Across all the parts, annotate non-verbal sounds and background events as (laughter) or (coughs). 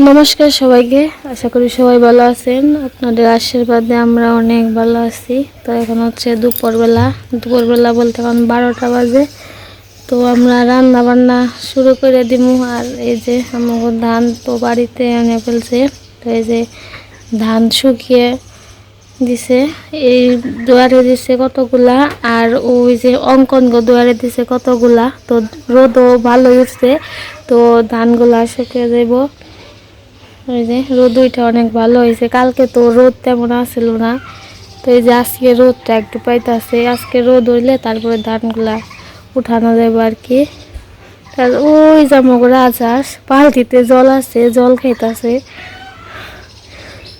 নমস্কার সবাইকে, আশা করি সবাই ভালো আছেন। আপনাদের আশীর্বাদে আমরা অনেক ভালো আছি। তো এখন হচ্ছে দুপুরবেলা। দুপুরবেলা বলতে এখন বারোটা বাজে। তো আমরা রান্না বান্না শুরু করে দিব আর এই যে আমাকে ধান তো বাড়িতে এনে ফেলছে। তো এই যে ধান শুকিয়ে দিছে। এই দুয়ারে দিছে কতগুলা? আর ওই যে অঙ্কন দুয়ারে দিছে কতগুলা? তো রোদও ভালো উঠছে। তো ধানগুলা শুকিয়ে যাইব। ওই যে রোদ ওইটা অনেক ভালো হয়েছে। কালকে তো রোদ তেমন আসছিল না। তো এই যে আজকে রোদটা একটু পাইতেছে। আজকে রোদ হইলে তারপরে ধানগুলা উঠানো যাবে আর কি তার ওই জামক রাজাস পাল্টিতে জল আছে, জল খাইতাছে।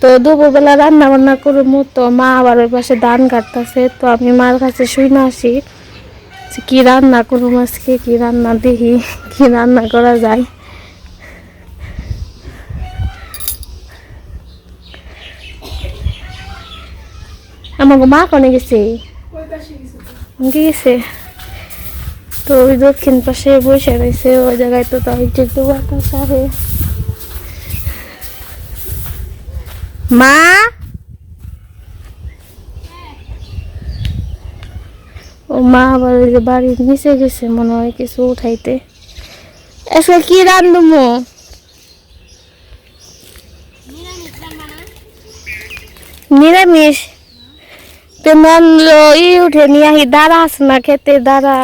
তো দুপুরবেলা রান্না বান্না করব তো মা আবার ওই পাশে ধান কাটতেছে। তো আমি মার কাছে শুই না আসি কি রান্না করব আজকে, কি রান্না দেখি, কি রান্না করা যায়। আমাকে মা কনে গেছে? গেছে তো। ওই দক্ষিণ পাশে বসে রয়েছে ওই জায়গায় তো তাই একটু বাতাস আহে মা? ও মা আবার ওই বাড়ির নিচে গেছে মনে হয় কিছু উঠাইতে। আজকে কি রান্ধবো নিরামিষ। তেমন ই উঠে নিয়ে আহি, দাঁড়া আছে না খেতে, দাঁড়া।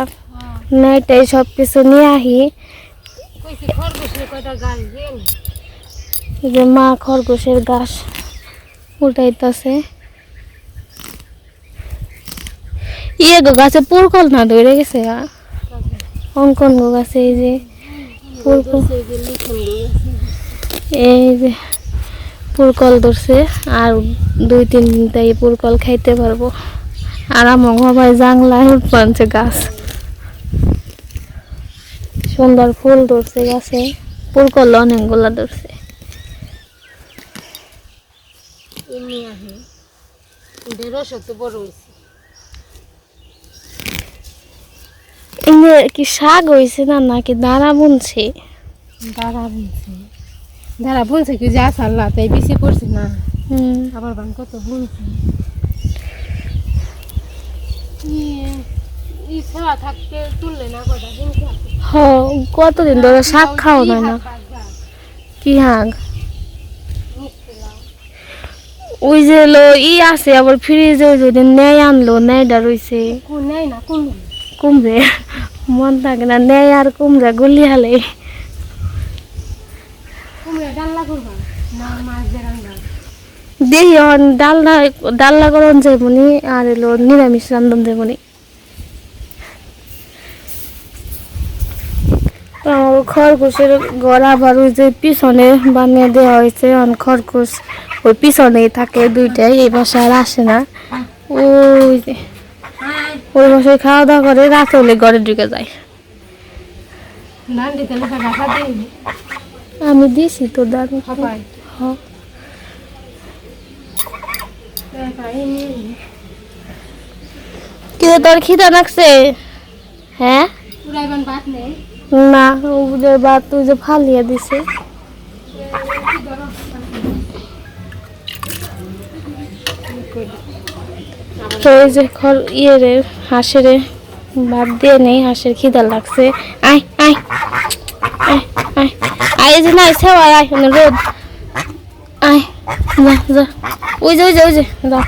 না এটাই সব কিছু নিয়ে আহি। যে মা খরগোশের গাছ উঠাইতেছে ইয়ে গো গাছে পুরকল না ধরে গেছে। অঙ্কন গো গাছে এই যে পুরকল এই যে পুরকল ধরছে আর দুই তিন দিন তাই পুরকল খাইতে পারব। আর আমার জাংলায় উঠপানছে গাছ। সুন্দর ফুল ধরছে গাছে পুরকল অনেকগুলা ধরছে। কি শাক হয়েছে না নাকি দাঁড়া বুনছে? দাঁড়া বুনছে। দাঁড়া বুনছে কি যা সাল্লা তাই বেশি পড়ছে না। আবার বান কত বুনছে কতদিন ধরে শাক খাও না না? কি হাঁক? ওই যে লো ই আছে আবার ফ্রিজে ওই যে নেয় আনলো নেয়টা কোন কুমড়ে। মন থাকে না নেয় আর কুমড়া গুলি হালে। ডাল্লা করবা? না মাছ দিয়ে রান্না। দেখি এখন ডালনা ডালনা করন যাবনি আর এলো নিরামিষ রান্ধন যাবনি খরগোশের গড়া আবার ওই যে পিছনে বানিয়ে দেওয়া হয়েছে অন খরগোশ ওই পিছনেই থাকে দুইটাই এই বাসা আর আসে না। ওই যে ওই বাসায় খাওয়া দাওয়া করে রাত হলে ঘরে ঢুকে যায়। আমি দিছি তো খাপাই হ্যাঁ। কিন্তু তোর খিদা লাগছে? হ্যাঁ? বাদ না ওদের বা তুই যে ফালিয়ে দিছে। তো এই যে খর ইয়ে রে হাঁসের ভাত দিয়ে নেই হাঁসের খিদা লাগছে। আয় আয়। আয়, এই যে না সেবা আয় ওখানে রোদ। আয়, যা যা। ওই যে ওই যে ওই যে যা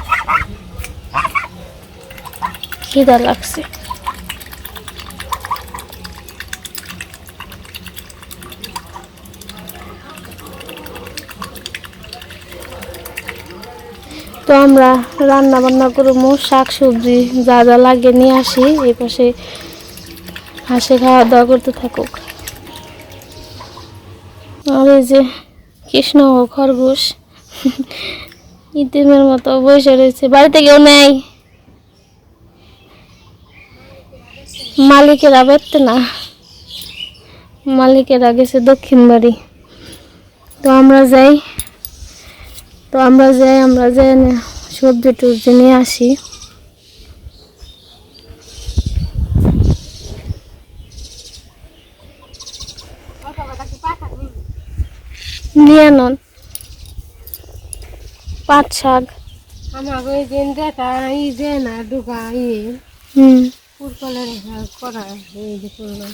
খিদা লাগছে। তো আমরা রান্না বান্না করব, শাক সবজি যা যা লাগে নিয়ে আসি, এই পাশে হাসে খাওয়া দাওয়া করতে থাকুক। আর যে কৃষ্ণ খরগোশ। ইতিমের মতো বসে রয়েছে। বাড়িতে কেউ নেই? মালিকের বেরতে না। মালিকেরা গেছে দক্ষিণ বাড়ি। তো আমরা যাই। তো আমরা যাই আমরা যাই সবজি টবজি নিয়ে আসি। নিয়ে নন পাট শাক। আমার ওই দিন দেখা ই যে না ঢুকা ই হুম পুরকলের করা এই যে করলাম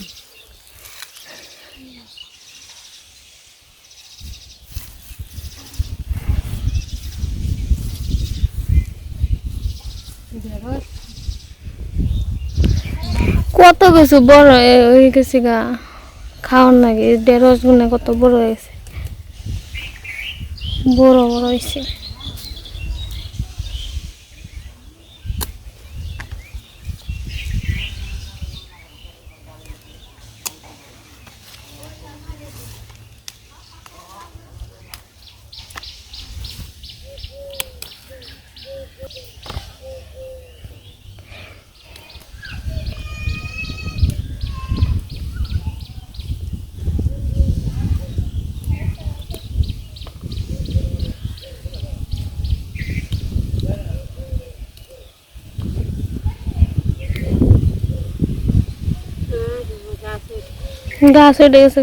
কত কিছু বড় হয়ে- হয়ে গেছে গা। খাওয়ার নাকি ঢেঁড়স গুনে কত বড় হয়েছে বড় বড় হয়েছে। গাছ উঠে গেছে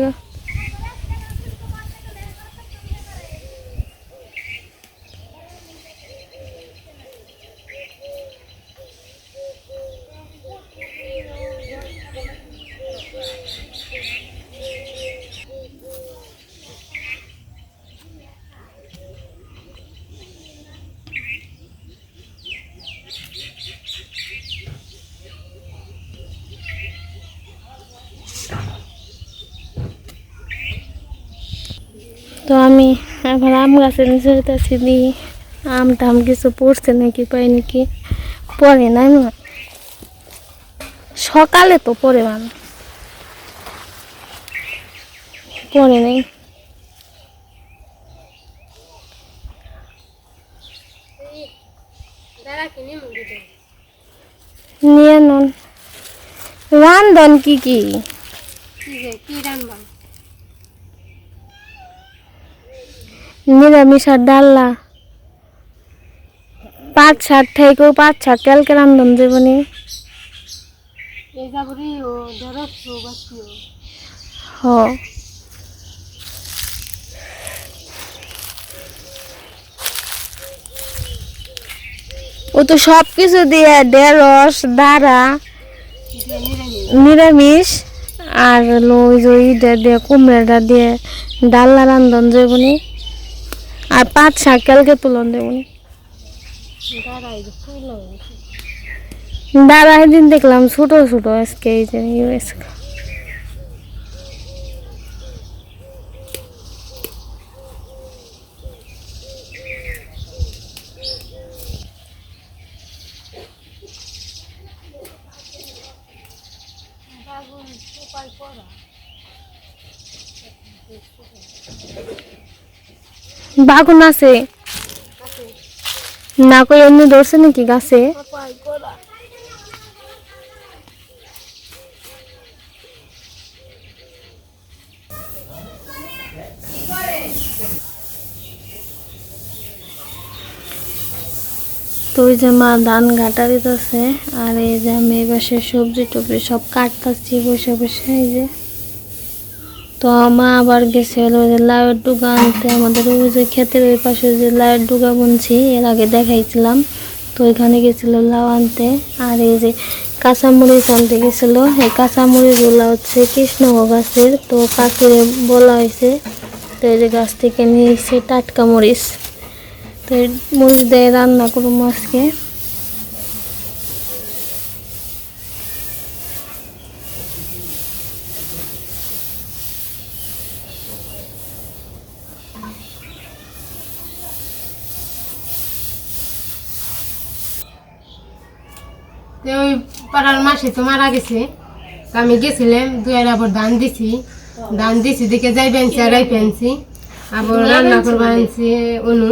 তো আমি এখন আম গাছের নিচে যেতেছি দি আম টাম কিছু পড়ছে নাকি, পাই নাকি? পরে নাই। সকালে তো পরে মানে পরে নেই। নিয়ে নন। রান্ধন কি কি? কি যে কি রান্না নিরামিষ আর ডাল্লা পাঁচ শাক থেকেও পাঁচ শাক কালকে রান্ধন বাছিও হ। ও তো সব কিছু দিয়ে ঢেঁড়স দাঁড়া নিরামিষ আর ওই যে দিয়ে কুমড়াটা দিয়ে ডাল্লা রান্ধন যাবনি? আর পাঁচ শাক কালকে তুলন দেব দাদা দিন দেখলাম ছোট ছোট আজকে, এই যে ইউএস। বাগুন আছে। না কই এমনি ধরছে নাকি গাছে? তো ওই যে মা ধান ঘাটা দিতেছে, আর এই যে এই পাশে সবজি টবজি সব কাটতাছি, বসে বসে এই যে। তো মা আবার গেছে হলো ওই যে লাউয়ের ডুগা আনতে। আমাদের ওই যে ক্ষেতের ওই পাশে যে লাউয়ের ডুগা বুনছি, এর আগে দেখাইছিলাম। তো ওইখানে গেছিল লাউ আনতে। আর এই যে কাঁচামরিচ আনতে গেছিল। এই কাঁচামরিচগুলো হচ্ছে কৃষ্ণভোগ গাছের। তো কাকিরে বলা হয়েছে, তো এই যে গাছ থেকে নিয়ে এসে টাটকা মরিচ। তো এই মরিচ দিয়ে রান্না করব আজকে। তো ওই পাড়ার মাসে তো মারা গেছে। তো আমি গেছিলাম দুই আবার ধান দিছি। ধান দিছি দেখে যাই পেনছি আড়াই পেনছি আবার রান্না করব আনছি অনু।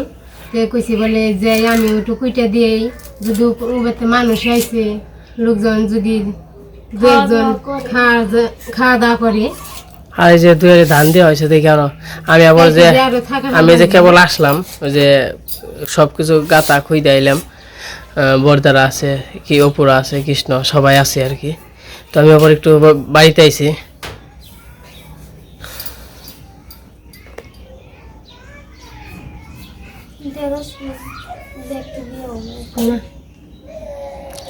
তো কইছি বলে যে আমি ওটু কুইটা দিই যদি উবেতে মানুষ আইছে লোকজন যদি দু একজন খাওয়া দাওয়া করে। আর এই যে দুই হাজার ধান দেওয়া হয়েছে দেখে আরও আমি আবার যে আমি যে কেবল আসলাম ওই যে সব কিছু গাতা খুই দিলাম বর্দারা আছে, কি অপুরা আছে, কৃষ্ণ, সবাই আছে আর কি। তো আমি আবার একটু বাড়িতে আইছি।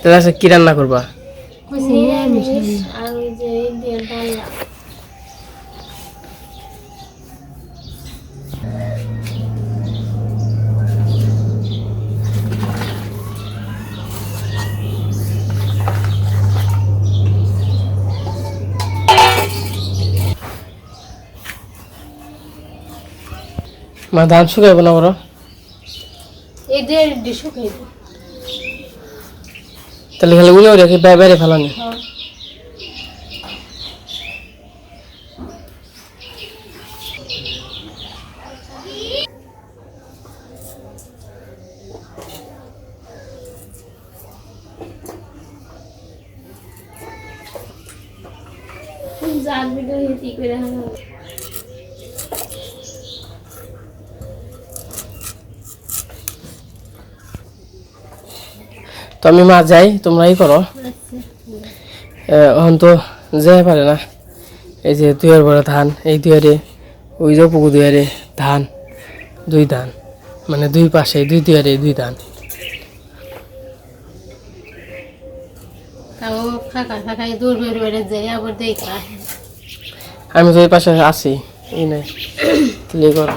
তাহলে কি রান্না করবা কইছি নিরামিষ রান্না। আর ওই যে এই দিয়ে ডাল্লা মা ধান শুকাইব না বড় ডিশু খাইব তাহলে খালি উড়ে কি বাইরে ফেলানি জাল ভিডিও হিতি করে তো আমি মা যাই তোমরাই করো। এখন তো যেতে পারে না। এই যে দুয়ার বড় ধান এই দুয়ারে ওই যে পুকুর দুয়ারে ধান দুই ধান। মানে দুই পাশে দুই দুয়ারে দুই ধান। যাই আমি তো এই পাশে আছি এই নাই। (coughs) করো।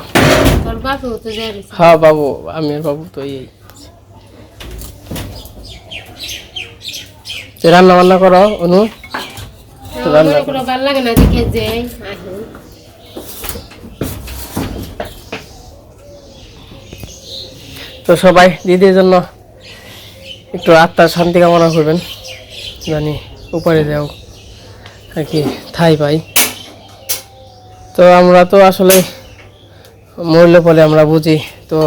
যাই হ্যাঁ বাবু আমি বাবু তো এই তো রান্না বান্না করো অনু। রান্না আমার ভালো লাগে না দেখে যাই তো সবাই দিদির জন্য একটু আত্মার শান্তি কামনা করবেন। জানি উপরে যাও আর কি ঠাই পাই। তো আমরা তো আসলে মরলে বলে আমরা বুঝি তো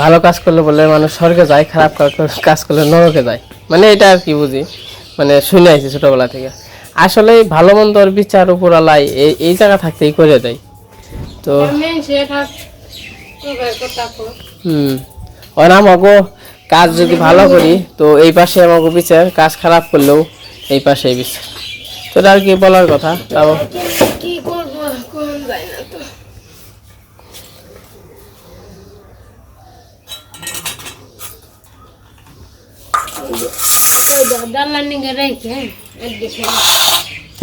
ভালো কাজ করলে বলে মানুষ স্বর্গে যায় খারাপ কাজ করলে নরকে যায়। মানে এটা আর কি বুঝি। মানে শুনে আইছি ছোটবেলা থেকে। আসলে ভালো মন্দর বিচার উপর আলাই এই এই জায়গা থাকতেই করে দেয়। তো হুম আর আমাকে কাজ যদি ভালো করি তো এই পাশে আমাকে বিচার কাজ খারাপ করলেও এই পাশে বিচার। তো আর কি বলার কথা? তাও কি করব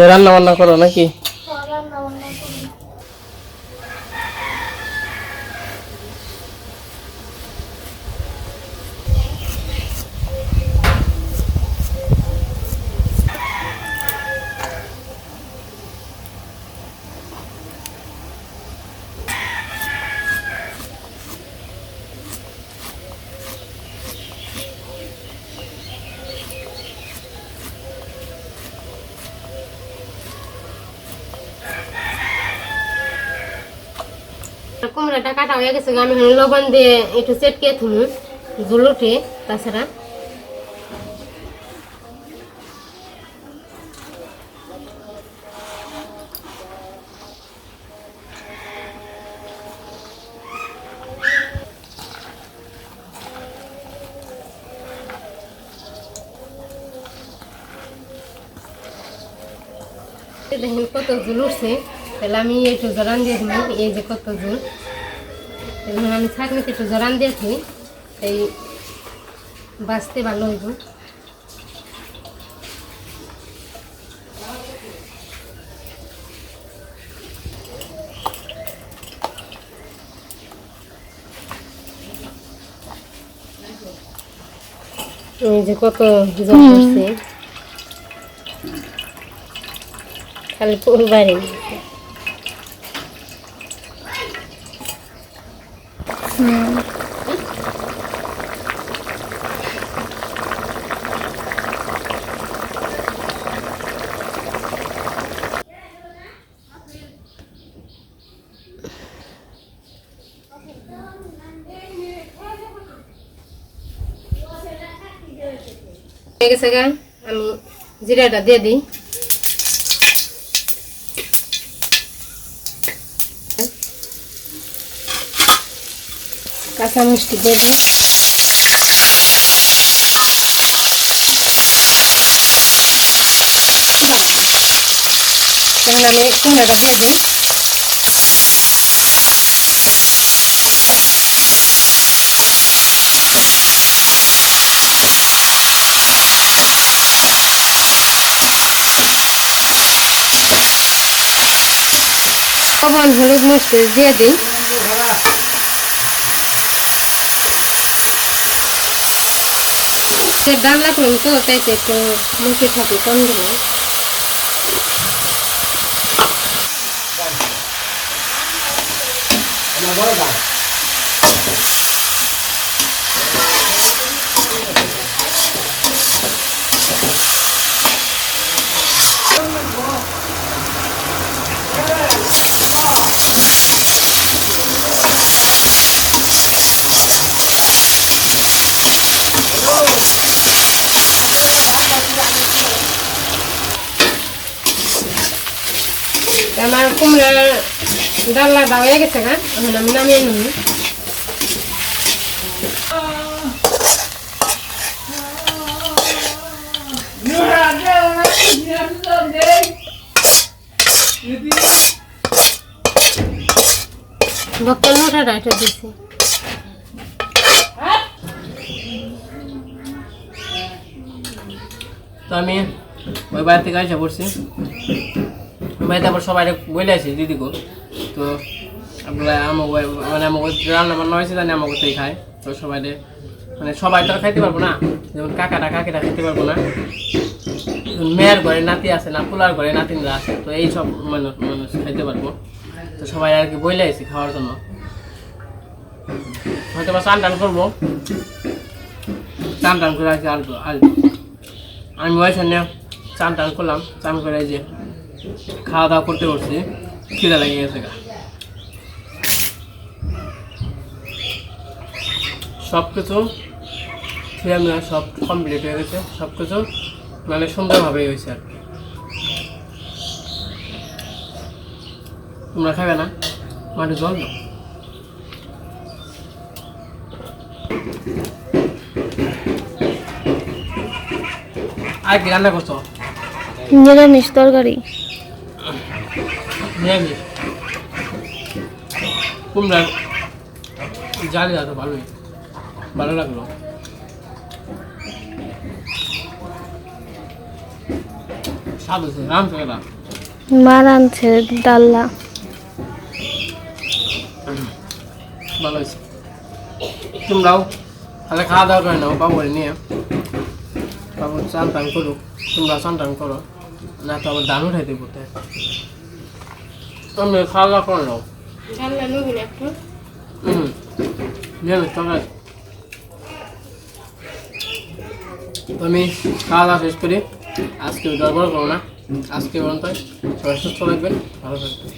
রান্না বান্না করো নাকি? কুমড়াটা কাটা হয়ে গেছে আমি এখন লবণ দিয়ে একটু চেটকে থুমু ঝুল উঠে তাছাড়া। এই দেখেন কত ঝুল উঠছে তাহলে আমি একটু জরান দিয়ে দিই এই যে কত ঝুল এবং আমি ছাঁকনিতে একটু জরান দিয়েছি এই বাঁচতে ভালো হইব। এই যে কত জল করছে খালি ফুল বাইরে গেছে। গেছে আমি জিরাটা দিয়ে দিই কাঁচা মিষ্টি দেব এবার আমি কুমড়াটা দিয়ে দিই লবণ হলুদ মরিচ দিয়ে দিই। সে ডাল করুন তো তাই তো একটু মুখে থাকে কম দেবো। আমার কুমড়ার ডাল্লা দাওয়া গেছে গা এখন আমি নামিয়ে নিই। বক্তব্য মোটাটা এটা দিছি তো আমি ওই বাড়ি থেকে আসা পড়ছি। বাড়িতে আবার সবাই বলে আসি দিদিকে তো মানে আমাকে রান্না বান্না হয়েছে, জানি আমাকে খায়। তো সবাই মানে সবাই তো আর খাইতে পারব না। যেমন কাকাটা, কাকিটা খাইতে পারব না। মেয়ের ঘরে নাতি আছে না, পোলার ঘরে নাতিনরা আছে, তো এই সব মানুষ খাইতে পারব। তো সবাই আর কি বইলে আসি খাওয়ার জন্য। হয়তো বা চান টান করব। চান টান করে আর কি আসব আমি ওইখানে চান টান করলাম, চান করে যে খাওয়া দাওয়া করতে করছি খিদে লেগে গেছে সব কিছু আমরা সব কমপ্লিট হয়ে গেছে সব কিছু মানে সুন্দরভাবে হয়েছে আর কি। তোমরা খাবে না? মাটি জল দাও। আর কি রান্না করছ? নিরামিষ তরকারি। নিরামিষ কুমড়ার জালি তো ভালোই। ভালো লাগল। স্বাদ হয়েছে রাম থেকে দাও মা ডাল্লা। ভালো হয়েছে। তোমরাও তাহলে খাওয়া দাওয়া করে নাও বাবু নিয়ে। বাবু চান টান করুক তোমরা চান টান করো। না তো আবার দান উঠাইতে করতে তুমি খাওয়া দাওয়া করে নাও। ডাল্লা নবীন একটু। হুম। আমি খাওয়া দাওয়া শেষ করি। আজকে গড়বড় করব না। আজকে পর্যন্ত সবাই সুস্থ থাকবেন ভালো থাকবেন।